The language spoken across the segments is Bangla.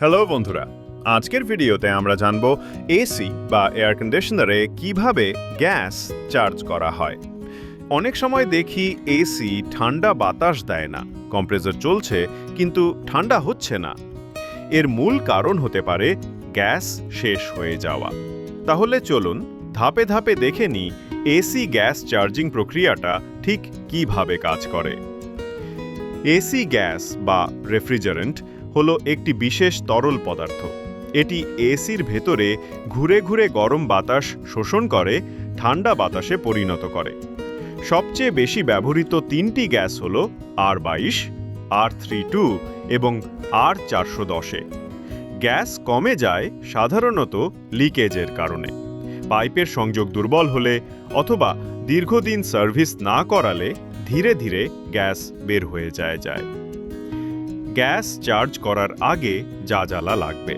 হ্যালো বন্ধুরা। আজকের ভিডিওতে আমরা জানব এসি বা এয়ার কন্ডিশনারে কীভাবে গ্যাস চার্জ করা হয়। অনেক সময় দেখি এসি ঠান্ডা বাতাস দেয় না, কম্প্রেসর চলছে, কিন্তু ঠান্ডা হচ্ছে না। এর মূল কারণ হতে পারে গ্যাস শেষ হয়ে যাওয়া। তাহলে চলুন ধাপে ধাপে দেখে নিই এসি গ্যাস চার্জিং প্রক্রিয়াটা ঠিক কীভাবে কাজ করে। এসি গ্যাস বা রেফ্রিজারেন্ট হলো একটি বিশেষ তরল পদার্থ। এটি এসির ভেতরে ঘুরে ঘুরে গরম বাতাস শোষণ করে, ঠান্ডা বাতাসে পরিণত করে। সবচেয়ে বেশি ব্যবহৃত তিনটি গ্যাস হল আর বাইশ, আর থ্রি টু এবং আর চারশো দশে। গ্যাস কমে যায় সাধারণত লিকেজের কারণে। পাইপের সংযোগ দুর্বল হলে অথবা দীর্ঘদিন সার্ভিস না করালে ধীরে ধীরে গ্যাস বের হয়ে যায় যায়। গ্যাস চার্জ করার আগে যা জ্বালা লাগবে।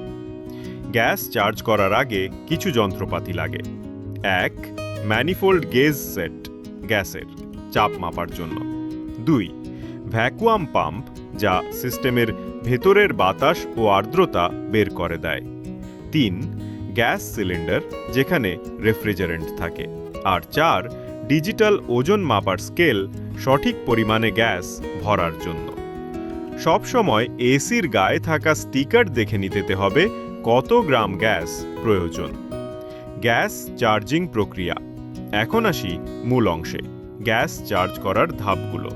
গ্যাস চার্জ করার আগে কিছু যন্ত্রপাতি লাগে। এক, ম্যানিফোল্ড গেজ সেট গ্যাসের চাপ মাপার জন্য। দুই, ভ্যাকুয়াম পাম্প যা সিস্টেমের ভেতরের বাতাস ও আর্দ্রতা বের করে দেয়। তিন, গ্যাস সিলিন্ডার যেখানে রেফ্রিজারেন্ট থাকে। আর চার, ডিজিটাল ওজন মাপার স্কেল সঠিক পরিমাণে গ্যাস ভরার জন্য। সবসময় এসির গায়ে থাকা স্টিকার দেখে নিতে হবে কত গ্রাম গ্যাস প্রয়োজন। গ্যাস চার্জিং প্রক্রিয়া। এখন আসি মূল অংশে, গ্যাস চার্জ করার ধাপগুলো।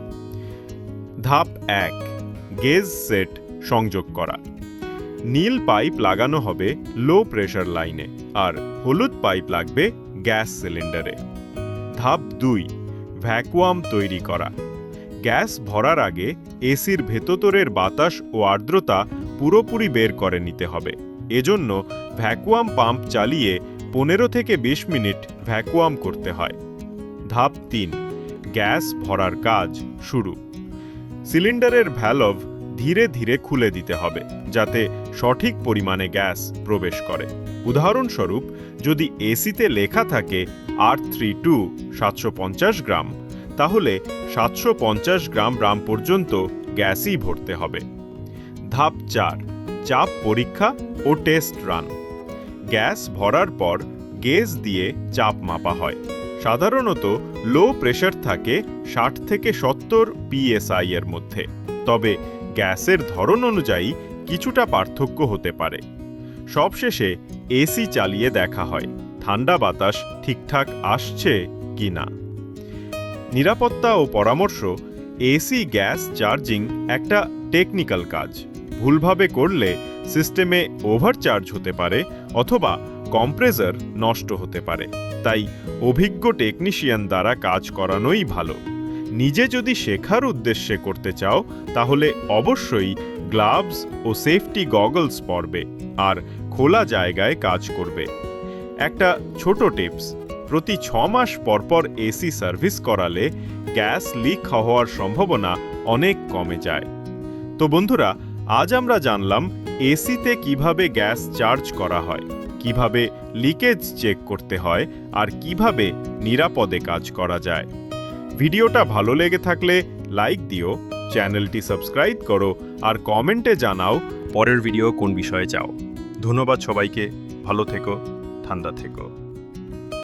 ধাপ এক, গেজ সেট সংযোগ করা। নীল পাইপ লাগানো হবে লো প্রেশার লাইনে আর হলুদ পাইপ লাগবে গ্যাস সিলিন্ডারে। ধাপ দুই, ভ্যাকুয়াম তৈরি করা। গ্যাস ভরার আগে এসির ভেতরের বাতাস ও আর্দ্রতা পুরোপুরি বের করে নিতে হবে। এজন্য ভ্যাকুয়াম পাম্প চালিয়ে পনেরো থেকে বিশ মিনিট ভ্যাকুয়াম করতে হয়। ধাপ তিন, গ্যাস ভরার কাজ শুরু। সিলিন্ডারের ভ্যালভ ধীরে ধীরে খুলে দিতে হবে, যাতে সঠিক পরিমাণে গ্যাস প্রবেশ করে। উদাহরণস্বরূপ, যদি এসিতে লেখা থাকে আর থ্রি টু সাতশো পঞ্চাশ গ্রাম তাহলে সাতশো পঞ্চাশ গ্রাম গ্রাম পর্যন্ত গ্যাসই ভরতে হবে। ধাপ চার, চাপ পরীক্ষা ও টেস্ট রান। গ্যাস ভরার পর গেজ দিয়ে চাপ মাপা হয়। সাধারণত লো প্রেশার থাকে ষাট থেকে সত্তর পিএসআই এর মধ্যে। তবে গ্যাসের ধরন অনুযায়ী কিছুটা পার্থক্য হতে পারে। সবশেষে এসি চালিয়ে দেখা হয়, ঠান্ডা বাতাস ঠিকঠাক আসছে কি না নিরাপত্তা ও পরামর্শ, এসি, গ্যাস, চার্জিং একটা টেকনিক্যাল কাজ। ভুলভাবে করলে সিস্টেমে ওভারচার্জ হতে পারে অথবা কম্প্রেসার নষ্ট হতে পারে। তাই অভিজ্ঞ টেকনিশিয়ান দ্বারা কাজ করানোই ভালো। নিজে যদি শেখার উদ্দেশ্যে করতে চাও, তাহলে অবশ্যই গ্লাভস ও সেফটি গগলস পরবে আর খোলা জায়গায় কাজ করবে। একটা ছোট টিপস প্রতি ছ মাস পরপর এসি সার্ভিস করালে গ্যাস লিক হওয়ার সম্ভাবনা অনেক কমে যায়। তো বন্ধুরা, আজ আমরা জানলাম এসিতে কীভাবে গ্যাস চার্জ করা হয়, কীভাবে লিকেজ চেক করতে হয় আর কীভাবে নিরাপদে কাজ করা যায়। ভিডিওটা ভালো লেগে থাকলে লাইক দিও, চ্যানেলটি সাবস্ক্রাইব করো আর কমেন্টে জানাও পরের ভিডিও কোন বিষয়ে চাও ধন্যবাদ সবাইকে, ভালো থেকো, ঠান্ডা থেকো।